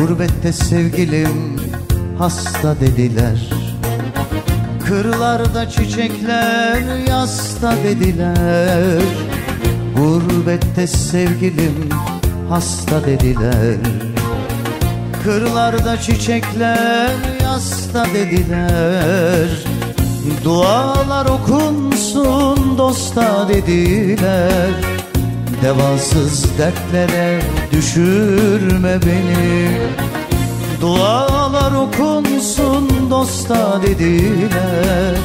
Gurbette sevgilim hasta dediler. Kırlarda çiçekler yasta dediler. Gurbette sevgilim hasta dediler. Kırlarda çiçekler yasta dediler. Dualar okunsun dosta dediler Devasız dertlere düşürme beni. Dualar okunsun dosta dediler.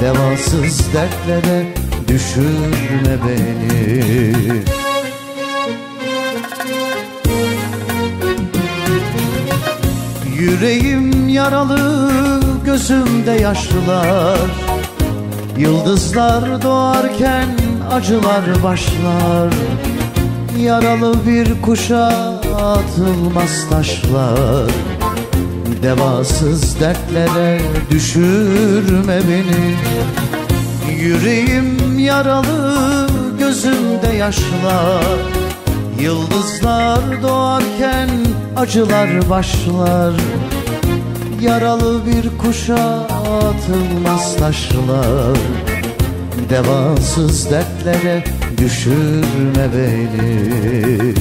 Devasız dertlere düşürme beni. Yüreğim yaralı gözümde yaşlılar Yıldızlar doğarken acılar başlar. Yaralı bir kuşa atılmaz taşlar. Devasız dertlere düşürme beni. Yüreğim yaralı gözümde yaşlar. Yıldızlar doğarken acılar başlar Yaralı bir kuşa atılmaz taşlar. Devasız dertlere düşürme beni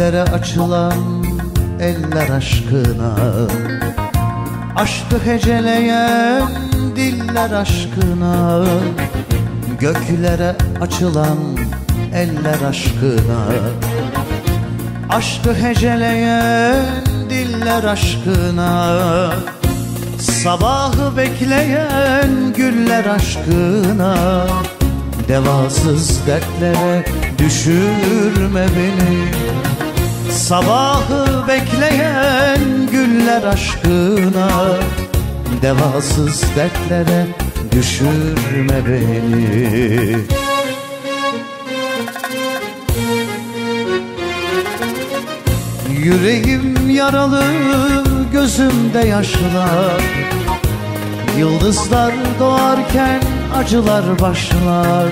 Göklere açılan eller aşkına. Aşkı heceleyen diller aşkına. Göklere açılan eller aşkına. Aşkı heceleyen diller aşkına. Sabahı bekleyen güller aşkına. Devasız dertlere düşürme beni Sabahı bekleyen güller aşkına Devasız dertlere düşürme beni. Yüreğim yaralı gözümde yaşlar. Yıldızlar doğarken acılar başlar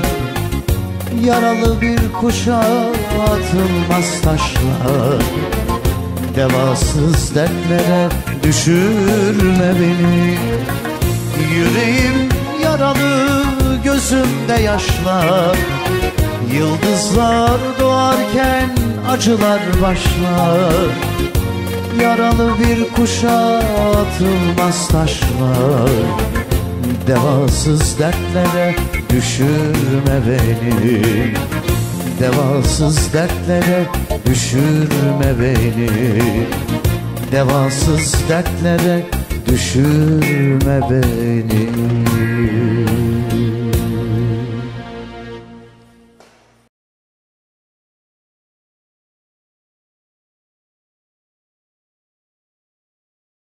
Yaralı bir kuşa atılmaz taşlar. Devasız dertlere düşürme beni. Yüreğim yaralı gözümde yaşlar. Yıldızlar doğarken acılar başlar. Yaralı bir kuşa atılmaz taşlar Devasız dertlere düşürme beni. Devasız dertlere düşürme beni. Devasız dertlere düşürme beni